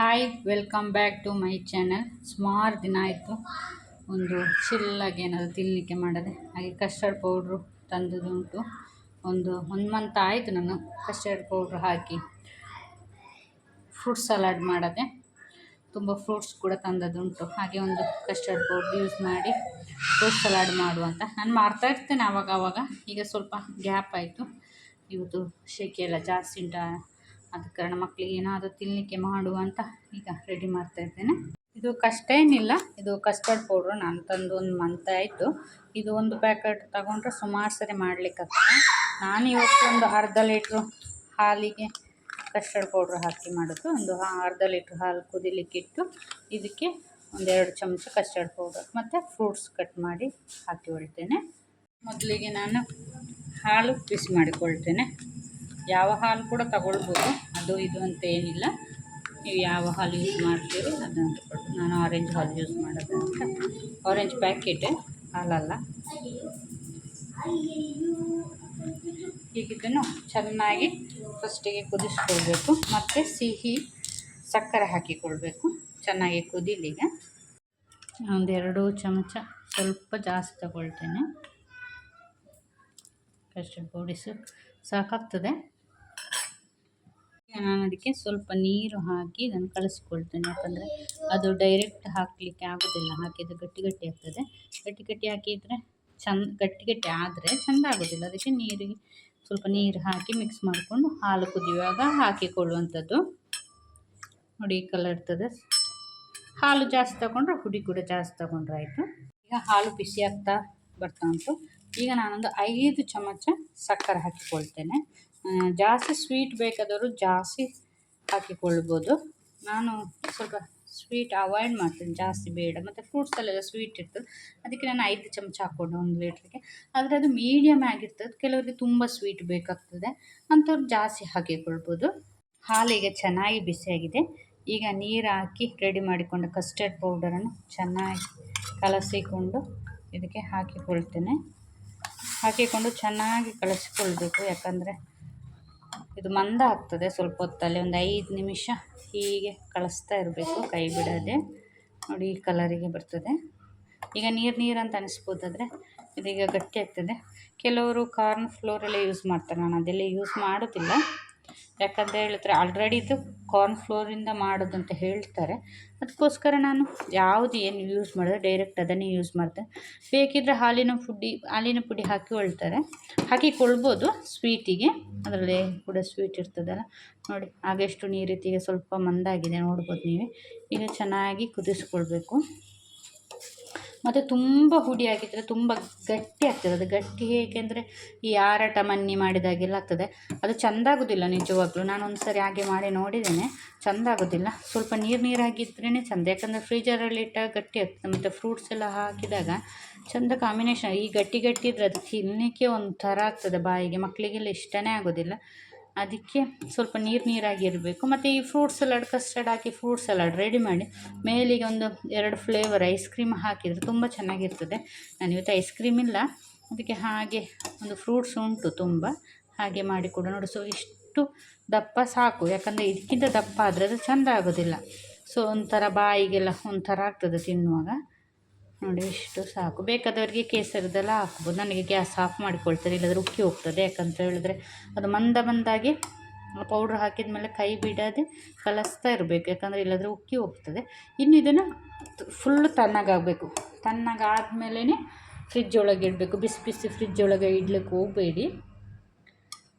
Hi welcome back to my channel ಸುಮಾರು ದಿನ ಆಯಿತು. ಒಂದು ಚಿಲ್ಲಾಗಿ ಏನಾದರೂ ತಿನ್ನಲಿಕ್ಕೆ ಮಾಡದೆ. ಹಾಗೆ ಕಸ್ಟರ್ಡ್ ಪೌಡ್ರು ತಂದದುಂಟು ಒಂದು ಒಂದು ಮಂತ್ ಆಯಿತು ನಾನು ಕಸ್ಟರ್ಡ್ ಪೌಡ್ರ್ ಹಾಕಿ ಫ್ರೂಟ್ ಸಲಾಡ್ ಮಾಡದೆ. ತುಂಬ ಫ್ರೂಟ್ಸ್ ಕೂಡ ತಂದದುಂಟು ಹಾಗೆ ಒಂದು ಕಸ್ಟರ್ಡ್ ಪೌಡ್ರ್ ಯೂಸ್ ಮಾಡಿ ಫ್ರೂಟ್ ಸಲಾಡ್ ಮಾಡುವಂತ ನಾನು ಮಾಡ್ತಾ ಇರ್ತೇನೆ ಆವಾಗ ಆವಾಗ. ಈಗ ಸ್ವಲ್ಪ ಗ್ಯಾಪ್ ಆಯಿತು. ಇವತ್ತು ಶೆಕೆ ಎಲ್ಲ ಜಾಸ್ತಿ ಉಂಟ ಆದ ಕಾರಣ ಮಕ್ಕಳಿಗೆ ಏನಾದರೂ ತಿನ್ನಲಿಕ್ಕೆ ಮಾಡು ಅಂತ ಈಗ ರೆಡಿ ಮಾಡ್ತಾ ಇದ್ದೇನೆ. ಇದು ಕಷ್ಟ ಏನಿಲ್ಲ, ಇದು ಕಸ್ಟರ್ಡ್ ಪೌಡ್ರು ನಾನು ತಂದು ಒಂದು ಮಂತ್ ಆಯಿತು. ಇದು ಒಂದು ಪ್ಯಾಕೆಟ್ ತಗೊಂಡ್ರೆ ಸುಮಾರು ಸರಿ ಮಾಡಲಿಕ್ಕಾಗ್ತದೆ. ನಾನು ಇವತ್ತು ಒಂದು ಅರ್ಧ ಲೀಟ್ರು ಹಾಲಿಗೆ ಕಸ್ಟರ್ಡ್ ಪೌಡ್ರ್ ಹಾಕಿ ಮಾಡೋದು ಒಂದು ಅರ್ಧ ಲೀಟ್ರ್ ಹಾಲು ಕುದಿಲಿಕ್ಕಿಟ್ಟು ಇದಕ್ಕೆ ಒಂದೆರಡು ಚಮಚ ಕಸ್ಟರ್ಡ್ ಪೌಡರ್ ಮತ್ತು ಫ್ರೂಟ್ಸ್ ಕಟ್ ಮಾಡಿ ಹಾಕಿಕೊಳ್ತೇನೆ ಮೊದಲಿಗೆ ನಾನು ಹಾಲು ಬಿಸಿ ಮಾಡಿಕೊಳ್ತೇನೆ. ಯಾವ ಹಾಲು ಕೂಡ ತಗೊಳ್ಬೋದು. ಅದು ಇದು ಅಂತ ಏನಿಲ್ಲ. ನೀವು ಯಾವ ಹಾಲು ಯೂಸ್ ಮಾಡ್ತೀರಿ ಅದನ್ನು ನಾನು ಆರೆಂಜ್ ಹಾಲು ಯೂಸ್ ಮಾಡೋದು ಅಂತ. Orange packet ಹಾಲಲ್ಲ. ಹೀಗಿದ್ದನ್ನು ಚೆನ್ನಾಗಿ ಫಸ್ಟಿಗೆ ಕುದಿಸ್ಕೊಳ್ಬೇಕು. ಮತ್ತು ಸಿಹಿ ಸಕ್ಕರೆ ಹಾಕಿಕೊಳ್ಬೇಕು. ಚೆನ್ನಾಗಿ ಕುದೀಲಿಗೆ ಒಂದೆರಡು ಚಮಚ ಸ್ವಲ್ಪ ಜಾಸ್ತಿ ತಗೊಳ್ತೇನೆ. ಕಸ್ಟರ್ಡ್ ಪೌಡಿಸು ಸಾಕಾಗ್ತದೆ. ನಾನು ಅದಕ್ಕೆ ಸ್ವಲ್ಪ ನೀರು ಹಾಕಿ ನಾನು ಕಲಿಸ್ಕೊಳ್ತೇನೆ. ಯಾಕಂದರೆ ಅದು ಡೈರೆಕ್ಟ್ ಹಾಕಲಿಕ್ಕೆ ಆಗೋದಿಲ್ಲ. ಹಾಕಿದ್ರೆ ಗಟ್ಟಿ ಗಟ್ಟಿ ಆಗ್ತದೆ. ಗಟ್ಟಿ ಗಟ್ಟಿ ಹಾಕಿದರೆ ಚಂದ, ಗಟ್ಟಿ ಗಟ್ಟಿ ಆದರೆ ಚೆಂದ ಆಗೋದಿಲ್ಲ. ಅದಕ್ಕೆ ನೀರಿಗೆ ಸ್ವಲ್ಪ ನೀರು ಹಾಕಿ ಮಿಕ್ಸ್ ಮಾಡಿಕೊಂಡು ಹಾಲು ಕುದಿಯುವಾಗ ಹಾಕಿಕೊಳ್ಳುವಂಥದ್ದು. ನೋಡಿ ಕಲರ್ ಇರ್ತದೆ. ಹಾಲು ಜಾಸ್ತಿ ತಗೊಂಡ್ರೆ ಹುಡಿ ಕೂಡ ಜಾಸ್ತಿ ತಗೊಂಡ್ರೆ ಆಯಿತು. ಈಗ ಹಾಲು ಬಿಸಿ ಆಗ್ತಾ ಬರ್ತಾ ಉಂಟು. ಈಗ ನಾನೊಂದು ಐದು ಚಮಚ ಸಕ್ಕರೆ ಹಾಕಿಕೊಳ್ತೇನೆ. ಜಾಸ್ತಿ ಸ್ವೀಟ್ ಬೇಕಾದವರು ಜಾಸ್ತಿ ಹಾಕಿಕೊಳ್ಬೋದು. ನಾನು ಸ್ವಲ್ಪ ಸ್ವೀಟ್ ಅವಾಯ್ಡ್ ಮಾಡ್ತೀನಿ, ಜಾಸ್ತಿ ಬೇಡ. ಮತ್ತು ಫ್ರೂಟ್ಸಲ್ಲೆಲ್ಲ ಸ್ವೀಟ್ ಇರ್ತದೆ. ಅದಕ್ಕೆ ನಾನು ಐದು ಚಮಚ ಹಾಕ್ಕೊಂಡು ಒಂದು ಲೀಟ್ರಿಗೆ ಆದರೆ ಅದು ಮೀಡಿಯಮ್ ಆಗಿರ್ತದೆ. ಕೆಲವರಿಗೆ ತುಂಬ ಸ್ವೀಟ್ ಬೇಕಾಗ್ತದೆ. ಅಂಥವ್ರು ಜಾಸ್ತಿ ಹಾಕಿಕೊಳ್ಬೋದು. ಹಾಲಿಗೆ ಚೆನ್ನಾಗಿ ಬಿಸಿಯಾಗಿದೆ. ಈಗ ನೀರು ಹಾಕಿ ರೆಡಿ ಮಾಡಿಕೊಂಡ ಕಸ್ಟರ್ಡ್ ಪೌಡರನ್ನು ಚೆನ್ನಾಗಿ ಕಲಸಿಕೊಂಡು ಇದಕ್ಕೆ ಹಾಕಿಕೊಳ್ತೇನೆ. ಹಾಕಿಕೊಂಡು ಚೆನ್ನಾಗಿ ಕಲಸಿಕೊಳ್ಬೇಕು. ಯಾಕಂದರೆ ಇದು ಮಂದ ಆಗ್ತದೆ ಸ್ವಲ್ಪ ಹೊತ್ತಲ್ಲಿ, ಒಂದು ಐದು ನಿಮಿಷ ಹೀಗೆ ಕಳಿಸ್ತಾ ಇರಬೇಕು ಕೈ ಬಿಡದೆ. ನೋಡಿ, ಈ ಕಲರಿಗೆ ಬರ್ತದೆ. ಈಗ ನೀರು ನೀರು ಅಂತ ಅನಿಸ್ಬೋದಾದರೆ ಇದೀಗ ಗಟ್ಟಿ ಆಗ್ತದೆ. ಕೆಲವರು ಕಾರ್ನ್ ಫ್ಲೋರೆಲ್ಲ ಯೂಸ್ ಮಾಡ್ತಾರೆ. ನಾನು ಅದೆಲ್ಲ ಯೂಸ್ ಮಾಡೋದಿಲ್ಲ. ಯಾಕಂತ ಹೇಳಿದ್ರೆ ಆಲ್ರೆಡಿ ಇದು ಕಾರ್ನ್ ಫ್ಲೋರಿಂದ ಮಾಡೋದು ಅಂತ ಹೇಳ್ತಾರೆ. ಅದಕ್ಕೋಸ್ಕರ ನಾನು ಯಾವುದು ಏನು ಯೂಸ್ ಮಾಡಿದ್ರೆ ಡೈರೆಕ್ಟ್ ಅದನ್ನೇ ಯೂಸ್ ಮಾಡ್ತೇನೆ ಬೇಕಿದ್ದರೆ ಹಾಲಿನ ಪುಡಿ ಹಾಲಿನ ಪುಡಿ ಹಾಕಿಕೊಳ್ತಾರೆ ಹಾಕಿಕೊಳ್ಬೋದು ಸ್ವೀಟಿಗೆ ಅದರಲ್ಲಿ ಕೂಡ ಸ್ವೀಟ್ ಇರ್ತದಲ್ಲ. ನೋಡಿ ಆಗೆಷ್ಟು ನೀರಿತಿಗೆ ಸ್ವಲ್ಪ ಮಂದಾಗಿದೆ ನೋಡ್ಬೋದು ನೀವೇ. ಈಗ ಚೆನ್ನಾಗಿ ಕುದಿಸ್ಕೊಳ್ಬೇಕು. ಮತ್ತು ತುಂಬ ಹುಡಿ ಆಗಿದ್ದರೆ ತುಂಬ ಗಟ್ಟಿ ಆಗ್ತದೆ. ಅದು ಗಟ್ಟಿ ಹೇಗೆಂದರೆ ಈ ಆರಾಟ ಮನ್ನಿ ಮಾಡಿದಾಗೆಲ್ಲ ಆಗ್ತದೆ. ಅದು ಚೆಂದ ಆಗೋದಿಲ್ಲ ನಿಜವಾಗ್ಲೂ. ನಾನು ಒಂದು ಸರಿ ಹಾಗೆ ಮಾಡಿ ನೋಡಿದ್ದೇನೆ. ಚೆಂದ ಆಗೋದಿಲ್ಲ. ಸ್ವಲ್ಪ ನೀರು ನೀರು ಹಾಕಿದ್ರೇ ಚೆಂದ. ಯಾಕಂದರೆ ಫ್ರೀಜರಲ್ಲಿ ಇಟ್ಟಾಗ ಗಟ್ಟಿ ಆಗ್ತದೆ. ಮತ್ತು ಫ್ರೂಟ್ಸ್ ಎಲ್ಲ ಹಾಕಿದಾಗ ಚೆಂದ ಕಾಂಬಿನೇಷನ್ ಈ ಗಟ್ಟಿ ಗಟ್ಟಿ ಇದ್ರೆ ಅದು ತಿನ್ನಲಿಕ್ಕೆ ಒಂಥರ ಆಗ್ತದೆ ಬಾಯಿಗೆ. ಮಕ್ಕಳಿಗೆಲ್ಲ ಇಷ್ಟನೇ ಆಗೋದಿಲ್ಲ. ಅದಕ್ಕೆ ಸ್ವಲ್ಪ ನೀರು ನೀರಾಗಿರಬೇಕು. ಮತ್ತು ಈ ಫ್ರೂಟ್ ಸಲಾಡ್ ಕಸ್ಟರ್ಡ್ ಹಾಕಿ ಫ್ರೂಟ್ ಸಲಾಡ್ ರೆಡಿ ಮಾಡಿ, ಮೇಲಿಗೆ ಒಂದು ಎರಡು ಫ್ಲೇವರ್ ಐಸ್ ಕ್ರೀಮ್ ಹಾಕಿದರೆ ತುಂಬ ಚೆನ್ನಾಗಿರ್ತದೆ. ನಾನು ಇವತ್ತು ಐಸ್ ಕ್ರೀಮ್ ಇಲ್ಲ. ಅದಕ್ಕೆ ಹಾಗೆ ಒಂದು ಫ್ರೂಟ್ಸ್ ಉಂಟು ತುಂಬ. ಹಾಗೆ ಮಾಡಿ ಕೂಡ ನೋಡಿ. ಸೊ ಇಷ್ಟು ದಪ್ಪ ಸಾಕು. ಯಾಕಂದರೆ ಇದಕ್ಕಿಂತ ದಪ್ಪ ಆದರೆ ಅದು ಚೆಂದ ಆಗೋದಿಲ್ಲ. ಸೊ ಒಂಥರ ಬಾಯಿಗೆಲ್ಲ ಒಂಥರ ಆಗ್ತದೆ ತಿನ್ನುವಾಗ. ನೋಡಿ, ಇಷ್ಟು ಸಾಕು. ಬೇಕಾದವರಿಗೆ ಕೇಸರಿದೆಲ್ಲ ಹಾಕ್ಬೋದು. ನನಗೆ ಗ್ಯಾಸ್ ಆಫ್ ಮಾಡಿಕೊಳ್ತಾರೆ, ಇಲ್ಲಾಂದರೆ ಉಕ್ಕಿ ಹೋಗ್ತದೆ. ಯಾಕಂತ ಹೇಳಿದ್ರೆ ಅದು ಮಂದ ಮಂದಾಗಿ ಪೌಡ್ರ್ ಹಾಕಿದ ಮೇಲೆ ಕೈ ಬಿಡದೆ ಕಲಸ್ತಾ ಇರಬೇಕು. ಯಾಕಂದರೆ ಇಲ್ಲಾದರೂ ಉಕ್ಕಿ ಹೋಗ್ತದೆ. ಇನ್ನು ಇದನ್ನು ಫುಲ್ಲು ತಣ್ಣಗಾಗಬೇಕು. ತಣ್ಣಗಾದ್ಮೇಲೆ ಫ್ರಿಜ್ ಒಳಗೆ ಇಡಬೇಕು. ಬಿಸಿ ಬಿಸಿ ಫ್ರಿಜ್ ಒಳಗೆ ಇಡ್ಲಿಕ್ಕೆ ಹೋಗಬೇಡಿ.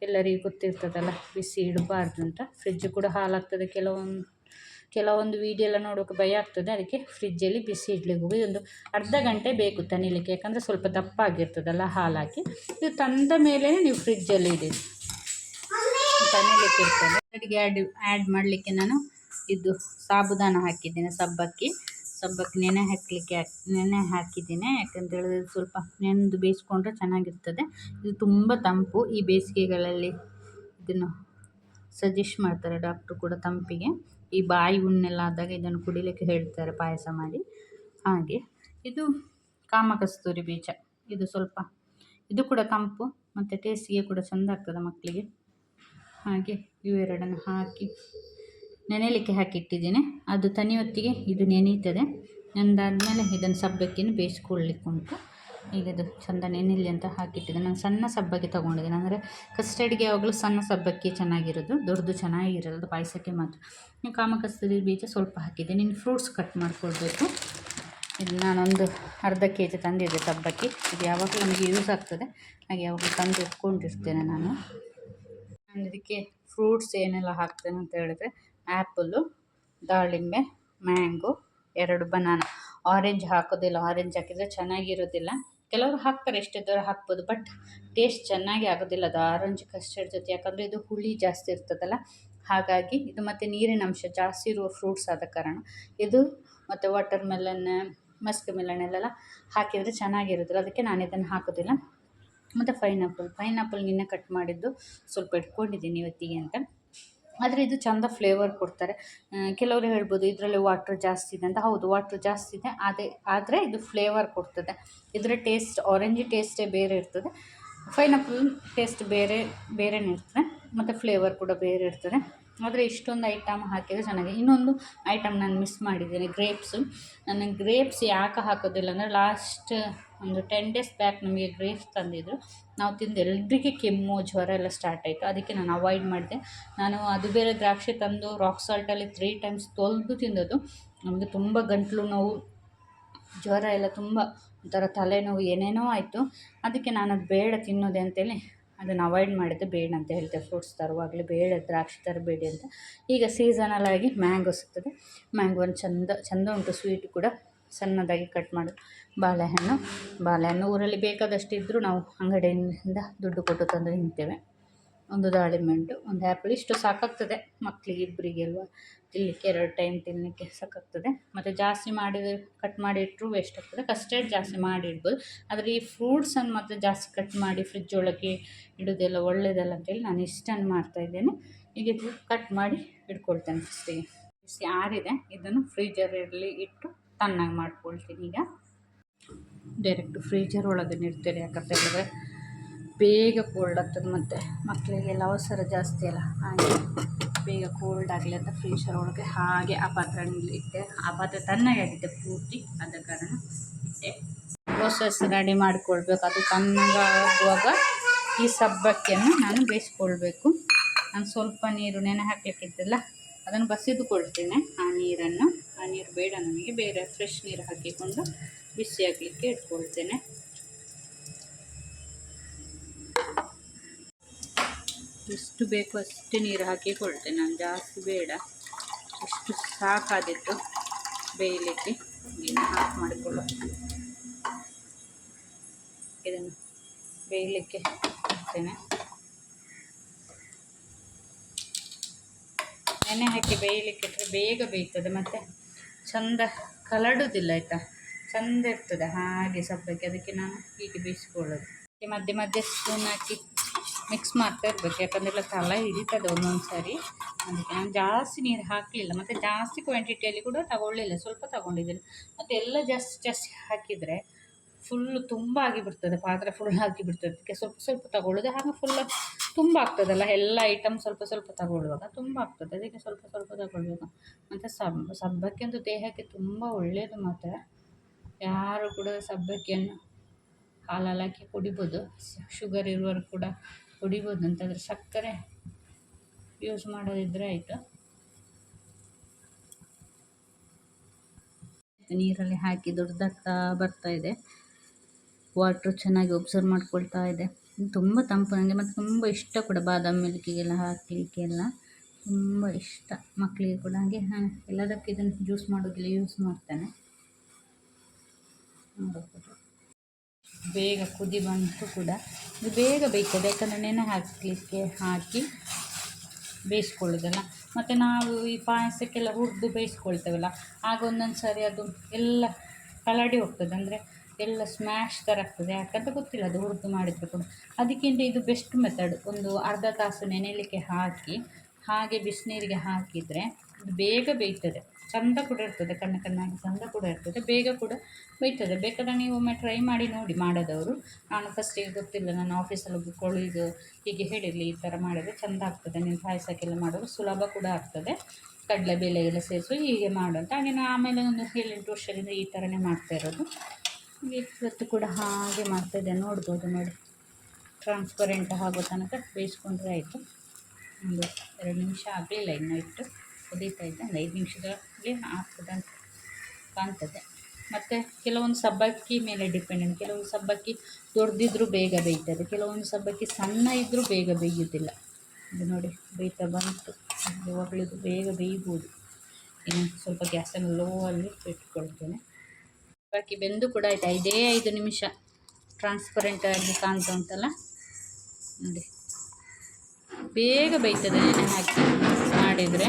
ಎಲ್ಲರಿಗೂ ಗೊತ್ತಿರ್ತದಲ್ಲ, ಬಿಸಿ ಇಡಬಾರ್ದು ಅಂತ. ಫ್ರಿಜ್ ಕೂಡ ಹಾಳಾಗ್ತದೆ. ಕೆಲವೊಂದು ಕೆಲವೊಂದು ವೀಡಿಯೋ ಎಲ್ಲ ನೋಡೋಕೆ ಭಯ ಆಗ್ತದೆ. ಅದಕ್ಕೆ ಫ್ರಿಜ್ಜಲ್ಲಿ ಬಿಸಿ ಇಡ್ಲಿಕ್ಕೆ ಹೋಗಿ. ಒಂದು ಅರ್ಧ ಗಂಟೆ ಬೇಕು ತನಿಲಿಕ್ಕೆ. ಯಾಕಂದರೆ ಸ್ವಲ್ಪ ದಪ್ಪ ಆಗಿರ್ತದಲ್ಲ ಹಾಲಾಕಿ. ಇದು ತಂದ ಮೇಲೆ ನೀವು ಫ್ರಿಜ್ಜಲ್ಲಿ ಇಡಿ. ತನಿಲಿಕ್ಕೆ ಇರ್ತದೆ ಅಡುಗೆ ಆ್ಯಡ್ ಆ್ಯಡ್ ಮಾಡಲಿಕ್ಕೆ ನಾನು ಇದು ಸಾಬುದಾನ ಹಾಕಿದ್ದೇನೆ ಸಬ್ಬಕ್ಕಿ. ಸಬ್ಬಕ್ಕಿ ನೆನೆ ಹಾಕಲಿಕ್ಕೆ ನೆನೆ ಹಾಕಿದ್ದೀನಿ. ಯಾಕಂತ ಹೇಳಿದ್ರೆ ಸ್ವಲ್ಪ ನೆನೆದು ಬೇಯಿಸ್ಕೊಂಡ್ರೆ ಚೆನ್ನಾಗಿರ್ತದೆ. ಇದು ತುಂಬ ತಂಪು. ಈ ಬೇಸಿಗೆಗಳಲ್ಲಿ ಇದನ್ನು ಸಜೆಸ್ಟ್ ಮಾಡ್ತಾರೆ ಡಾಕ್ಟ್ರು ಕೂಡ ತಂಪಿಗೆ. ಈ ಬಾಯಿ ಹುಣ್ಣೆಲ್ಲ ಆದಾಗ ಇದನ್ನು ಕುಡಿಲಿಕ್ಕೆ ಹೇಳ್ತಾರೆ ಪಾಯಸ ಮಾಡಿ. ಹಾಗೆ ಇದು ಕಾಮಕಸ್ತೂರಿ ಬೀಜ. ಇದು ಸ್ವಲ್ಪ, ಇದು ಕೂಡ ತಂಪು ಮತ್ತು ಟೇಸ್ಟಿಗೆ ಕೂಡ ಚೆಂದ ಆಗ್ತದೆ ಮಕ್ಕಳಿಗೆ. ಹಾಗೆ ಇವೆರಡನ್ನು ಹಾಕಿ ನೆನೆಯಲಿಕ್ಕೆ ಹಾಕಿಟ್ಟಿದ್ದೀನಿ. ಅದು ತನಿ ಹೊತ್ತಿಗೆ ಇದು ನೆನೀತದೆ. ನೆನೆದಾದ್ಮೇಲೆ ಇದನ್ನು ಸಬ್ಬಕ್ಕಿನ ಬೇಯಿಸ್ಕೊಳ್ಳಿಕ್ಕೆ ಉಂಟು ಇದು ಚಂದ ನೆನಿಲಿ ಅಂತ ಹಾಕಿಟ್ಟಿದ್ದೆ. ನಾನು ಸಣ್ಣ ಸಬ್ಬಕ್ಕಿ ತೊಗೊಂಡಿದ್ದೀನಿ ಅಂದರೆ ಕಸ್ಟರ್ಡ್ಗೆ ಯಾವಾಗಲೂ ಸಣ್ಣ ಸಬ್ಬಕ್ಕಿ ಚೆನ್ನಾಗಿರೋದು, ದೊಡ್ಡದು ಚೆನ್ನಾಗಿರಲ್ಲ ಪಾಯಸಕ್ಕೆ ಮಾತ್ರ. ನೀವು ಕಾಮಕಸ್ತೂರಿ ಬೀಜ ಸ್ವಲ್ಪ ಹಾಕಿದ್ದೆ. ನೀನು ಫ್ರೂಟ್ಸ್ ಕಟ್ ಮಾಡ್ಕೊಳ್ಬೇಕು ಇದು ನಾನೊಂದು ಅರ್ಧ ಕೆ ಜಿ ತಂದಿದ್ದೆ ಸಬ್ಬಕ್ಕಿ. ಇದು ಯಾವಾಗಲೂ ನಮಗೆ ಯೂಸ್ ಆಗ್ತದೆ. ಹಾಗೆ ಯಾವಾಗಲೂ ತಂದು ಇಟ್ಕೊಂಡಿರ್ತೇನೆ ನಾನು. ನಾನು ಇದಕ್ಕೆ ಫ್ರೂಟ್ಸ್ ಏನೆಲ್ಲ ಹಾಕ್ತೇನೆ ಅಂತ ಹೇಳಿದ್ರೆ ಆ್ಯಪಲ್ಲು ದಾಳಿಂಬೆ ಮ್ಯಾಂಗೋ ಎರಡು ಬನಾನ ಆರೆಂಜ್ ಹಾಕೋದಿಲ್ಲ ಆರೆಂಜ್ ಹಾಕಿದರೆ ಚೆನ್ನಾಗಿರೋದಿಲ್ಲ. ಕೆಲವರು ಹಾಕ್ತಾರೆ ಎಷ್ಟಿದ್ದವರು ಹಾಕ್ಬೋದು ಬಟ್ ಟೇಸ್ಟ್ ಚೆನ್ನಾಗಿ ಆಗೋದಿಲ್ಲ ಅದು ಆರೆಂಜ್ ಕಸ್ಟರ್ಡ್ ಜೊತೆ. ಯಾಕಂದರೆ ಇದು ಹುಳಿ ಜಾಸ್ತಿ ಇರ್ತದಲ್ಲ, ಹಾಗಾಗಿ ಇದು ಮತ್ತು ನೀರಿನ ಅಂಶ, ಜಾಸ್ತಿ ಇರುವ ಫ್ರೂಟ್ಸ್ ಆದ ಕಾರಣ. ಇದು ಮತ್ತು ವಾಟರ್ ಮೆಲನ್ ಮಸ್ಕ್ ಮೆಲನ್ ಎಲ್ಲ ಹಾಕಿದರೆ ಚೆನ್ನಾಗಿರೋದಿಲ್ಲ, ಅದಕ್ಕೆ ನಾನು ಇದನ್ನು ಹಾಕೋದಿಲ್ಲ. ಮತ್ತು ಪೈನಾಪಲ್ ಪೈನಾಪಲ್ ನಿನ್ನೆ ಕಟ್ ಮಾಡಿದ್ದು ಸ್ವಲ್ಪ ಇಟ್ಕೊಂಡಿದ್ದೀನಿ ಇವತ್ತಿಗೆ ಅಂತ. ಆದರೆ ಇದು ಚಂದ ಫ್ಲೇವರ್ ಕೊಡ್ತಾರೆ. ಕೆಲವರು ಹೇಳ್ಬೋದು ಇದರಲ್ಲಿ ವಾಟ್ರ್ ಜಾಸ್ತಿ ಇದೆ ಅಂತ. ಹೌದು ವಾಟ್ರ್ ಜಾಸ್ತಿ ಇದೆ. ಅದೇ, ಆದರೆ ಇದು ಫ್ಲೇವರ್ ಕೊಡ್ತದೆ. ಇದರ ಟೇಸ್ಟ್ ಆರೆಂಜ್ ಟೇಸ್ಟೇ ಬೇರೆ ಇರ್ತದೆ. ಪೈನಾಪಲ್ ಟೇಸ್ಟ್ ಬೇರೆ, ಬೇರೆನೇ ಇರ್ತದೆ. ಮತ್ತು ಫ್ಲೇವರ್ ಕೂಡ ಬೇರೆ ಇರ್ತದೆ. ಆದರೆ ಇಷ್ಟೊಂದು ಐಟಮ್ ಹಾಕಿದರೆ ಚೆನ್ನಾಗಿ ಇನ್ನೊಂದು ಐಟಮ್ ನಾನು ಮಿಸ್ ಮಾಡಿದ್ದೀನಿ ಗ್ರೇಪ್ಸು ನನಗೆ ಗ್ರೇಪ್ಸ್ ಯಾಕೆ ಹಾಕೋದಿಲ್ಲ ಅಂದರೆ ಲಾಸ್ಟ್ ಒಂದು ಟೆನ್ ಡೇಸ್ ಬ್ಯಾಕ್ ನಮಗೆ ಗ್ರೇಪ್ಸ್ ತಂದಿದ್ದರು ನಾವು ತಿಂದು ಎಲ್ರಿಗೆ ಕೆಮ್ಮು, ಜ್ವರ ಎಲ್ಲ ಸ್ಟಾರ್ಟ್ ಆಯಿತು. ಅದಕ್ಕೆ ನಾನು ಅವಾಯ್ಡ್ ಮಾಡಿದೆ. ನಾನು ಅದು ಬೇರೆ ದ್ರಾಕ್ಷಿ ತಂದು ರಾಕ್ ಸಾಲ್ಟಲ್ಲಿ ತ್ರೀ ಟೈಮ್ಸ್ ತೊಳೆದು ತಿಂದದ್ದು. ನಮಗೆ ತುಂಬ ಗಂಟಲು ನೋವು, ಜ್ವರ ಎಲ್ಲ ತುಂಬ ಒಂಥರ ತಲೆನೋವು ಏನೇನೋ ಆಯಿತು. ಅದಕ್ಕೆ ನಾನು ಅದು ಬೇಡ ತಿನ್ನೋದೆ ಅಂತೇಳಿ ಅದನ್ನು ಅವಾಯ್ಡ್ ಮಾಡಿದ್ದೆ ಬೇಡ ಅಂತ ಹೇಳ್ತೇವೆ. ಫ್ರೂಟ್ಸ್ ತರುವಾಗಲೇ ಬೇಡ ದ್ರಾಕ್ಷಿ ತರಬೇಡಿ ಅಂತ. ಈಗ ಸೀಸನಲಾಗಿ ಮ್ಯಾಂಗೋ ಸಿಗ್ತದೆ. ಒಂದು ಚಂದ ಚಂದ ಉಂಟು ಸ್ವೀಟ್ ಕೂಡ ಸಣ್ಣದಾಗಿ ಕಟ್ ಮಾಡಿ. ಬಾಳೆಹಣ್ಣು ಬಾಳೆಹಣ್ಣು ಊರಲ್ಲಿ ಬೇಕಾದಷ್ಟು ಇದ್ದರೂ ನಾವು ಅಂಗಡಿಯಿಂದ ದುಡ್ಡು ಕೊಟ್ಟು ತಂದು ತಿಂತೇವೆ. ಒಂದು ದಾಳಿಂಬೆ ಉಂಟು ಒಂದು ಆ್ಯಪಲ್. ಇಷ್ಟು ಸಾಕಾಗ್ತದೆ ಮಕ್ಕಳಿಗೆ ಇಬ್ಬರಿಗೆ ಅಲ್ವಾ? ತಿನ್ನಲಿಕ್ಕೆ ಎರಡು ಟೈಮ್ ತಿನ್ನಲಿಕ್ಕೆ ಸಾಕಾಗ್ತದೆ. ಮತ್ತು ಜಾಸ್ತಿ ಮಾಡಿದರೆ ಕಟ್ ಮಾಡಿ ಇಟ್ಟರು ವೇಸ್ಟ್ ಆಗ್ತದೆ. ಕಸ್ಟರ್ಡ್ ಜಾಸ್ತಿ ಮಾಡಿ ಇಡ್ಬೋದು ಆದರೆ ಈ ಫ್ರೂಟ್ಸನ್ನು ಮಾತ್ರ ಜಾಸ್ತಿ ಕಟ್ ಮಾಡಿ ಫ್ರಿಜ್ ಒಳಗೆ ಇಡೋದೆಲ್ಲ ಒಳ್ಳೆಯದಲ್ಲ ಅಂತೇಳಿ ನಾನು ಇಷ್ಟನ್ನು ಮಾಡ್ತಾಯಿದ್ದೇನೆ ಈಗ ಕಟ್ ಮಾಡಿ ಇಟ್ಕೊಳ್ತೇನೆ ಫಸ್ಟಿಗೆ ಬಿಸಿ ಆರಿದೆ ಇದನ್ನು ಫ್ರೀಜರಲ್ಲಿ ಇಟ್ಟು ತನ್ನಾಗಿ ಮಾಡ್ಕೊಳ್ತೀನಿ ಈಗ. ಡೈರೆಕ್ಟ್ ಫ್ರೀಜರ್ ಒಳಗೆ ಇಡ್ತೇನೆ ಯಾಕಂತ ಹೇಳಿದ್ರೆ ಬೇಗ ಕೋಲ್ಡ್ ಆಗ್ತದೆ ಮತ್ತು. ಮಕ್ಕಳಿಗೆಲ್ಲ ಅವಸರ ಜಾಸ್ತಿ ಅಲ್ಲ. ಹಾಗೆ ಬೇಗ ಕೋಲ್ಡ್ ಆಗಲಿ ಅಂತ ಫ್ರೀಜರ್ ಒಳಗೆ ಹಾಗೆ ಆ ಪಾತ್ರೆ ಇಟ್ಟೆ ಆ ಪಾತ್ರೆ ತಣ್ಣಗಾಗಿದ್ದೆ ಪೂರ್ತಿ. ಆದ ಕಾರಣ ಇಟ್ಟೆ. ಪ್ರೋಸೆಸ್ ರೆಡಿ ಮಾಡಿಕೊಳ್ಬೇಕು. ಅದು ತಣ್ಣಗಾಗುವಾಗ ಈ ಸಬ್ಬಕ್ಕಿಯನ್ನು ನಾನು ಬೇಯಿಸ್ಕೊಳ್ಬೇಕು. ನಾನು ಸ್ವಲ್ಪ ನೀರು ನೆನೆ ಹಾಕಲಿಕ್ಕಿದ್ದಲ್ಲ, ಅದನ್ನು ಬಸಿದುಕೊಳ್ತೇನೆ. ಆ ನೀರನ್ನು, ಆ ನೀರು ಬೇಡ ನನಗೆ ಬೇರೆ ಫ್ರೆಶ್ ನೀರು ಹಾಕಿಕೊಂಡು ಬಿಸಿ ಹಾಕಲಿಕ್ಕೆ ಇಟ್ಕೊಳ್ತೇನೆ. ಎಷ್ಟು ಬೇಕು ಅಷ್ಟೇ ನೀರು ಹಾಕಿಕೊಳ್ತೇನೆ. ನಾನು ಜಾಸ್ತಿ ಬೇಡ. ಎಷ್ಟು ಸಾಕಾದಿತ್ತು ಬೇಯಲಿಕ್ಕೆ. ಇನ್ನು ಹಾಕಿ ಮಾಡಿಕೊಳ್ಳುವ ಇದನ್ನು ಬೇಯಲಿಕ್ಕೆ ಹಾಕ್ತೇನೆ. ನೆನೆ ಹಾಕಿ ಬೇಯಲಿಕ್ಕೆ ಇಟ್ಟರೆ ಬೇಗ ಬೇಯ್ತದೆ. ಮತ್ತು ಚಂದ ಕಲಡುವುದಿಲ್ಲ ಆಯಿತಾ? ಚಂದ ಇರ್ತದೆ. ಹಾಗೆ ಸಬ್ಬಕ್ಕೆ. ಅದಕ್ಕೆ ನಾನು ಹೀಗೆ ಬೇಯಿಸ್ಕೊಳ್ಳೋದು. ಮಧ್ಯೆ ಮಧ್ಯೆ ಸ್ಪೂನ್ ಹಾಕಿ ಮಿಕ್ಸ್ ಮಾಡ್ತಾ ಇರಬೇಕು ಯಾಕಂದರೆ ತಲೆ ಹಿಡಿತದೆ ಒಂದೊಂದು ಸಾರಿ. ಅದಕ್ಕೆ ನಾನು ಜಾಸ್ತಿ ನೀರು ಹಾಕಲಿಲ್ಲ. ಮತ್ತು ಜಾಸ್ತಿ ಕ್ವಾಂಟಿಟಿಯಲ್ಲಿ ಕೂಡ ತಗೊಳ್ಳಿಲ್ಲ. ಸ್ವಲ್ಪ ತಗೊಂಡಿದ್ದೀನಿ. ಮತ್ತು ಎಲ್ಲ ಜಾಸ್ತಿ ಜಾಸ್ತಿ ಹಾಕಿದರೆ ಫುಲ್ಲು ತುಂಬ ಆಗಿಬಿಡ್ತದೆ. ಪಾತ್ರೆ ಫುಲ್ ಆಗಿಬಿಡ್ತದೆ. ಅದಕ್ಕೆ ಸ್ವಲ್ಪ ಸ್ವಲ್ಪ ತಗೊಳ್ಳೋದು. ಹಾಗೆ ಫುಲ್ ತುಂಬ ಆಗ್ತದಲ್ಲ. ಎಲ್ಲ ಐಟಮ್ ಸ್ವಲ್ಪ ಸ್ವಲ್ಪ ತಗೊಳ್ಳುವಾಗ ತುಂಬ ಆಗ್ತದೆ. ಅದಕ್ಕೆ ಸ್ವಲ್ಪ ಸ್ವಲ್ಪ ತಗೊಳ್ಬೇಕು. ಮತ್ತು ಸಬ್, ಸಬ್ಬಕ್ಕಿ ದೇಹಕ್ಕೆ ತುಂಬ ಒಳ್ಳೆಯದು ಮಾತ್ರ. ಯಾರು ಕೂಡ ಸಬ್ಬಕ್ಕಿಯನ್ನು ಹಾಲಲ್ಲಿ ಹಾಕಿ ಕುಡಿಬೋದು. ಶುಗರ್ ಇರುವರು ಕೂಡ ಕುಡಿಬೋದು ಅಂತಂದರೆ ಸಕ್ಕರೆ ಯೂಸ್ ಮಾಡೋದಿದ್ರೆ ಆಯಿತು. ನೀರಲ್ಲಿ ಹಾಕಿ ದೊಡ್ಡದಾಗ್ತಾ ಬರ್ತಾ ಇದೆ. ವಾಟ್ರ್ ಚೆನ್ನಾಗಿ ಒಬ್ಸರ್ವ್ ಮಾಡ್ಕೊಳ್ತಾ ಇದೆ. ತುಂಬ ತಂಪು ನನಗೆ ಮತ್ತು ತುಂಬ ಇಷ್ಟ ಕೂಡ ಬಾದಾಮಿ ಮಿಲ್ಕಿಗೆಲ್ಲ ಹಾಕಲಿಕ್ಕೆಲ್ಲ. ತುಂಬ ಇಷ್ಟ ಮಕ್ಕಳಿಗೆ ಕೂಡ. ಹಾಗೆ ಎಲ್ಲದಕ್ಕೆ ಇದನ್ನು ಜ್ಯೂಸ್ ಮಾಡೋದಿಲ್ಲ ಯೂಸ್ ಮಾಡ್ತೇನೆ. ನೋಡಬಹುದು ಬೇಗ ಕುದಿ ಬಂತು ಕೂಡ. ಇದು ಬೇಗ ಬೇಯ್ತದೆ, ಯಾಕಂದರೆ ನೆನೆ ಹಾಕಲಿಕ್ಕೆ ಹಾಕಿ ಬೇಯಿಸ್ಕೊಳ್ಳೋದಲ್ಲ. ಮತ್ತು ನಾವು ಈ ಪಾಯಸಕ್ಕೆಲ್ಲ ಹುರಿದು ಬೇಯಿಸ್ಕೊಳ್ತೇವಲ್ಲ, ಆಗ ಒಂದೊಂದು ಸಾರಿ ಅದು ಎಲ್ಲ ಕಲಡಿ ಹೋಗ್ತದೆ. ಅಂದರೆ ಎಲ್ಲ ಸ್ಮ್ಯಾಶ್ ಥರ ಆಗ್ತದೆ. ಯಾಕಂತ ಗೊತ್ತಿಲ್ಲ, ಅದು ಹುರಿದು ಮಾಡಿದರೆ ಕೂಡ. ಅದಕ್ಕಿಂತ ಇದು ಬೆಸ್ಟ್ ಮೆಥಡ್ ಒಂದು ಅರ್ಧ ತಾಸು ನೆನೆಯಲಿಕ್ಕೆ ಹಾಕಿ, ಹಾಗೆ ಬಿಸಿನೀರಿಗೆ ಹಾಕಿದರೆ ಬೇಗ ಬೇಯ್ತದೆ. ಚಂದ ಕೂಡ ಇರ್ತದೆ, ಕಣ್ಣ ಕಣ್ಣಾಗಿ ಚಂದ ಕೂಡ ಇರ್ತದೆ, ಬೇಗ ಕೂಡ ಬೇಯ್ತದೆ. ಬೇಕಾದ್ರೆ ನೀವು ಒಮ್ಮೆ ಟ್ರೈ ಮಾಡಿ ನೋಡಿ ಮಾಡೋದವರು. ನಾನು ಫಸ್ಟಿಗೆ ಗೊತ್ತಿಲ್ಲ ನಾನು ಆಫೀಸಲ್ಲಿ ಈಗ ಹೀಗೆ ಹೇಳಿರಲಿ, ಈ ಥರ ಮಾಡಿದರೆ ಚಂದ ಆಗ್ತದೆ. ನೀವು ಪಾಯಸಕ್ಕೆಲ್ಲ ಮಾಡೋರು ಸುಲಭ ಕೂಡ ಆಗ್ತದೆ. ಕಡಲೆಬೇಳೆ ಎಲ್ಲ ಸೇರಿಸು, ಹೀಗೆ ಮಾಡು ಅಂತ. ಹಾಗೆ ನಾನು ಆಮೇಲೆ ಒಂದು ಏಳೆಂಟು ವರ್ಷದಿಂದ ಈ ಥರನೇ ಮಾಡ್ತಾ ಇರೋದು. ಇವತ್ತು ಕೂಡ ಹಾಗೆ ಮಾಡ್ತಾಯಿದ್ದೆ ನೋಡ್ಬೋದು ನೋಡಿ. ಟ್ರಾನ್ಸ್ಪರೆಂಟ್ ಆಗೋ ತನಕ ಬೇಯಿಸ್ಕೊಂಡ್ರೆ ಆಯಿತು. ಒಂದು ಎರಡು ನಿಮಿಷ ಆಗಲಿಲ್ಲ ಇನ್ನೂ ಇಟ್ಟು. ಕುದೀತಾ ಇದ್ದೆ. ಒಂದು ಐದು ನಿಮಿಷದಲ್ಲಿ ಅಂತ ಕಾಣ್ತದೆ. ಮತ್ತು ಕೆಲವೊಂದು ಸಬ್ಬಕ್ಕಿ ಮೇಲೆ ಡಿಪೆಂಡೆಂಟ್ ಕೆಲವೊಂದು ಸಬ್ಬಕ್ಕಿ ದೊಡ್ಡದಿದ್ರೂ ಬೇಗ ಬೇಯ್ತದೆ. ಕೆಲವೊಂದು ಸಬ್ಬಕ್ಕಿ ಸಣ್ಣ ಇದ್ದರೂ ಬೇಗ ಬೇಯೋದಿಲ್ಲ ಇದು ನೋಡಿ, ಬೇಯ್ತಾ ಬಂತು. ಯಾವಾಗಲಿದು ಬೇಗ ಬೇಯ್ಬೋದು. ಇನ್ನು ಸ್ವಲ್ಪ ಗ್ಯಾಸನ್ನು ಲೋ ಅಲ್ಲಿ ಇಟ್ಕೊಳ್ತೇನೆ. ಸಬ್ಬಕ್ಕಿ ಬೆಂದು ಕೂಡ ಆಯಿತು. ಐದೇ ಐದು ನಿಮಿಷ ಟ್ರಾನ್ಸ್ಪರೆಂಟ್ ಆಗಿ ಕಾಣ್ತಾ ಉಂಟಲ್ಲ? ನೋಡಿ. ಬೇಗ ಬೇಯ್ತದೆ. ನೆನೆ ಹಾಕಿ ಮಾಡಿದರೆ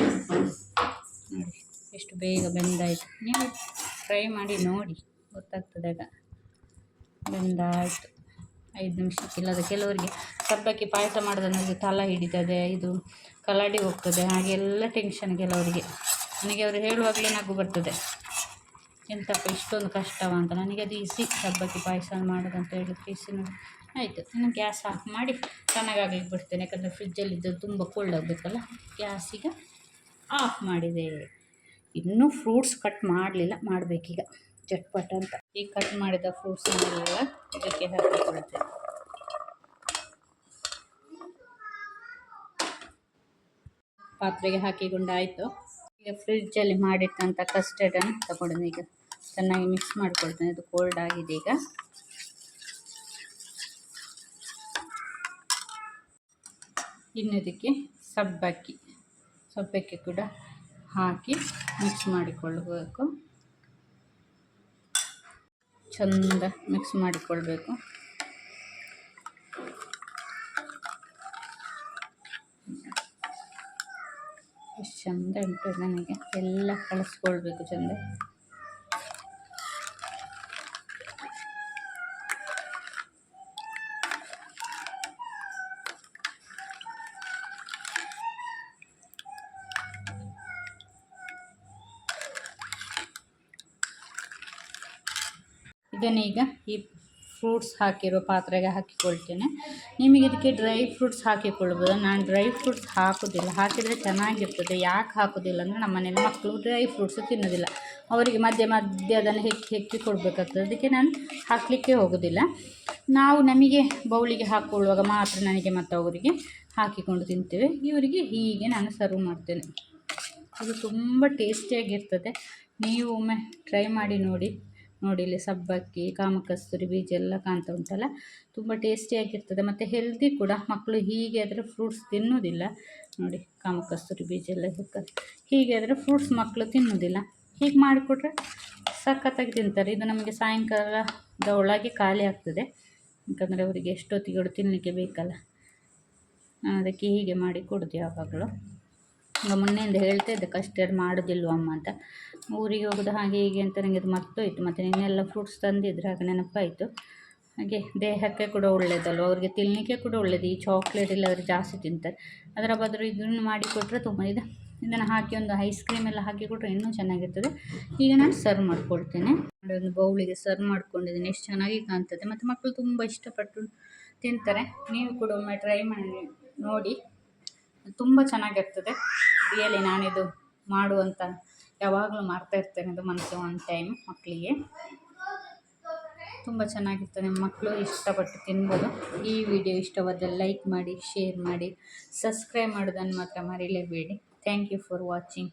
ಎಷ್ಟು ಬೇಗ ಬೆಂದಾಯಿತು. ನೀವು ಟ್ರೈ ಮಾಡಿ ನೋಡಿ, ಗೊತ್ತಾಗ್ತದೆ ಆಗ. ಬೆಂದಾಯಿತು. ಐದು ನಿಮಿಷಕ್ಕಿಲ್ಲದ ಕೆಲವರಿಗೆ ಸಬ್ಬಕ್ಕಿ ಪಾಯಸ ಮಾಡೋದಂದ್ರೆ ತಲ ಹಿಡಿತದೆ, ಇದು ಕಲಾಡಿ ಹೋಗ್ತದೆ ಹಾಗೆಲ್ಲ ಟೆನ್ಷನ್ ಕೆಲವರಿಗೆ. ನನಗೆ ಅವರು ಹೇಳುವಾಗಲೇ ನಗು ಬರ್ತದೆ. ಎಂತಪ್ಪ, ಇಷ್ಟೊಂದು ಕಷ್ಟವ ಅಂತ. ನನಗೆ ಅದು ಈಸಿ, ಸಬ್ಬಕ್ಕಿ ಪಾಯಸ ಮಾಡೋದಂತ ಹೇಳಿದ್ರೆ ಈಸಿ ನೋಡಿ. ಆಯಿತು, ಇನ್ನು ಗ್ಯಾಸ್ ಆಫ್ ಮಾಡಿ ಚೆನ್ನಾಗಾಗ್ಲಿಕ್ಕೆ ಬಿಡ್ತೇನೆ, ಯಾಕಂದರೆ ಫ್ರಿಜ್ಜಲ್ಲಿದ್ದು ತುಂಬ ಕೋಲ್ಡ್ ಆಗಬೇಕಲ್ಲ ಈಗ ಆಫ್ ಮಾಡಿದೆ. ಇನ್ನೂ ಫ್ರೂಟ್ಸ್ ಕಟ್ ಮಾಡಲಿಲ್ಲ, ಮಾಡಬೇಕೀಗ, ಚಟ್ಪಟ ಅಂತ. ಈಗ ಕಟ್ ಮಾಡಿದ ಫ್ರೂಟ್ಸ್ನೆಲ್ಲ ಇದಕ್ಕೆ ಹಾಕಿಕೊಳ್ತೇನೆ ಪಾತ್ರೆಗೆ ಹಾಕಿಕೊಂಡಾಯಿತು ಈಗ ಫ್ರಿಜ್ಜಲ್ಲಿ ಮಾಡಿಟ್ಟಂಥ ಕಸ್ಟರ್ಡನ್ನು ತಗೊಂಡಿದ್ದೀನಿ ಈಗ ಚೆನ್ನಾಗಿ ಮಿಕ್ಸ್ ಮಾಡ್ಕೊಳ್ತೇನೆ ಇದು ಕೋಲ್ಡ್ ಆಗಿದೆ ಈಗ. ಇನ್ನು ಇದಕ್ಕೆ ಸಬ್ಬಕ್ಕಿ. ಸಬ್ಬಕ್ಕಿ ಕೂಡ ಹಾಕಿ ಮಿಕ್ಸ್ ಮಾಡಿಕೊಳ್ಳಬೇಕು ಚಂದ ಮಿಕ್ಸ್ ಮಾಡಿಕೊಳ್ಬೇಕು. ಎಷ್ಟು ಚಂದ ಉಂಟು ನನಗೆ. ಎಲ್ಲ ಕಳಿಸ್ಕೊಳ್ಬೇಕು ಚಂದ. ಇದನ್ನೀಗ ಈ ಫ್ರೂಟ್ಸ್ ಹಾಕಿರೋ ಪಾತ್ರೆಗೆ ಹಾಕಿಕೊಳ್ತೇನೆ. ನಿಮಗೆ ಇದಕ್ಕೆ ಡ್ರೈ ಫ್ರೂಟ್ಸ್ ಹಾಕಿಕೊಳ್ಬೋದು? ನಾನು ಡ್ರೈ ಫ್ರೂಟ್ಸ್ ಹಾಕೋದಿಲ್ಲ. ಹಾಕಿದರೆ ಚೆನ್ನಾಗಿರ್ತದೆ. ಯಾಕೆ ಹಾಕೋದಿಲ್ಲ ಅಂದರೆ ನಮ್ಮ ಮನೇಲಿ ಮಕ್ಕಳು ಡ್ರೈ ಫ್ರೂಟ್ಸ್ ತಿನ್ನೋದಿಲ್ಲ. ಅವರಿಗೆ ಮಧ್ಯೆ ಮಧ್ಯೆ ಅದನ್ನು ಹೆಕ್ಕಿ ಹೆಕ್ಕಿ ಕೊಡಬೇಕಾಗ್ತದೆ. ಅದಕ್ಕೆ ನಾನು ಹಾಕಲಿಕ್ಕೆ ಹೋಗೋದಿಲ್ಲ. ನಾವು ನಮಗೆ ಬೌಲಿಗೆ ಹಾಕ್ಕೊಳ್ಳುವಾಗ ಮಾತ್ರ ನನಗೆ ಮತ್ತು ಅವರಿಗೆ ಹಾಕಿಕೊಂಡು ತಿಂತೇವೆ. ಇವರಿಗೆ ಹೀಗೆ ನಾನು ಸರ್ವ್ ಮಾಡ್ತೇನೆ. ಅದು ತುಂಬ ಟೇಸ್ಟಿಯಾಗಿರ್ತದೆ. ನೀವು ಒಮ್ಮೆ ಟ್ರೈ ಮಾಡಿ ನೋಡಿ. ನೋಡಿ ಇಲ್ಲಿ ಸಬ್ಬಕ್ಕಿ, ಕಾಮಕಸ್ತೂರಿ ಬೀಜ ಎಲ್ಲ ಕಾಣ್ತಾ ಉಂಟಲ್ಲ? ತುಂಬ ಟೇಸ್ಟಿಯಾಗಿರ್ತದೆ ಮತ್ತು ಹೆಲ್ದಿ ಕೂಡ. ಮಕ್ಕಳು ಹೀಗೆ ಆದರೆ ಫ್ರೂಟ್ಸ್ ತಿನ್ನೋದಿಲ್ಲ. ನೋಡಿ, ಕಾಮಕಸ್ತೂರಿ ಬೀಜ ಎಲ್ಲ ಹೀಗೆ ಆದರೆ ಫ್ರೂಟ್ಸ್ ಮಕ್ಕಳು ತಿನ್ನೋದಿಲ್ಲ. ಹೀಗೆ ಮಾಡಿಕೊಟ್ರೆ ಸಖತ್ತಾಗಿ ತಿಂತಾರೆ. ಇದು ನಮಗೆ ಸಾಯಂಕಾಲದ ಒಳಗೆ ಖಾಲಿ ಆಗ್ತದೆ. ಯಾಕಂದರೆ ಅವರಿಗೆ ಎಷ್ಟೊತ್ತಿಗೆ ತಿನ್ನಲಿಕ್ಕೆ ಬೇಕಲ್ಲ. ಅದಕ್ಕೆ ಹೀಗೆ ಮಾಡಿ ಕೊಡೋದು ಯಾವಾಗಲೂ. ಮೊನ್ನೆಯಿಂದ ಹೇಳ್ತಾ ಇದ್ದೆ ಕಸ್ಟರ್ಡ್ ಮಾಡೋದಿಲ್ವಮ್ಮ ಅಂತ. ಊರಿಗೆ ಹೋಗೋದು ಹಾಗೆ ಹೀಗೆ ಅಂತ ನನಗೆ ಅದು ಮರ್ತೋಯ್ತು ಮತ್ತು ನಿನ್ನೆಲ್ಲ ಫ್ರೂಟ್ಸ್ ತಂದಿದ್ರು, ಹಾಗೆ ನೆನಪಾಯಿತು. ಹಾಗೆ ದೇಹಕ್ಕೆ ಕೂಡ ಒಳ್ಳೇದಲ್ವ? ಅವ್ರಿಗೆ ತಿನ್ನಲಿಕ್ಕೆ ಕೂಡ ಒಳ್ಳೇದು, ಈ ಚಾಕ್ಲೇಟ್ ಇಲ್ಲ ಅವರು ಜಾಸ್ತಿ ತಿಂತಾರೆ. ಅದರ ಬದಲು ಇದನ್ನು ಮಾಡಿಕೊಟ್ರೆ ತುಂಬ ಇದೆ. ಇದನ್ನು ಹಾಕಿ ಒಂದು ಐಸ್ ಕ್ರೀಮ್ ಎಲ್ಲ ಹಾಕಿ ಕೊಟ್ಟರೆ ಇನ್ನೂ ಚೆನ್ನಾಗಿರ್ತದೆ. ಈಗ ನಾನು ಸರ್ವ್ ಮಾಡ್ಕೊಳ್ತೇನೆ. ಒಂದು ಬೌಲಿಗೆ ಸರ್ವ್ ಮಾಡ್ಕೊಂಡಿದ್ದೀನಿ, ಎಷ್ಟು ಚೆನ್ನಾಗಿ ಕಾಣ್ತದೆ. ಮತ್ತು ಮಕ್ಕಳು ತುಂಬ ಇಷ್ಟಪಟ್ಟು ತಿಂತಾರೆ. ನೀವು ಕೂಡ ಒಮ್ಮೆ ಟ್ರೈ ಮಾಡಿ ನೋಡಿ. ತುಂಬ ಚೆನ್ನಾಗಿರ್ತದೆ. ರಿಯಲಿ ನಾನಿದು ಅಂತ ಯಾವಾಗಲೂ ಮಾಡ್ತಾ ಇರ್ತೇನೆ ಅದು ಮಂತ್ಲಿ ಒನ್ ಟೈಮ್ ಮಕ್ಕಳಿಗೆ. ತುಂಬ ಚೆನ್ನಾಗಿರ್ತದೆ ಮಕ್ಕಳು ಇಷ್ಟಪಟ್ಟು ತಿನ್ಬೋದು. ಈ ವಿಡಿಯೋ ಇಷ್ಟವಾದರೆ ಲೈಕ್ ಮಾಡಿ ಶೇರ್ ಮಾಡಿ ಸಬ್ಸ್ಕ್ರೈಬ್ ಮಾಡೋದನ್ನು ಮಾತ್ರ ಮರೀಲೇಬೇಡಿ. Thank you for watching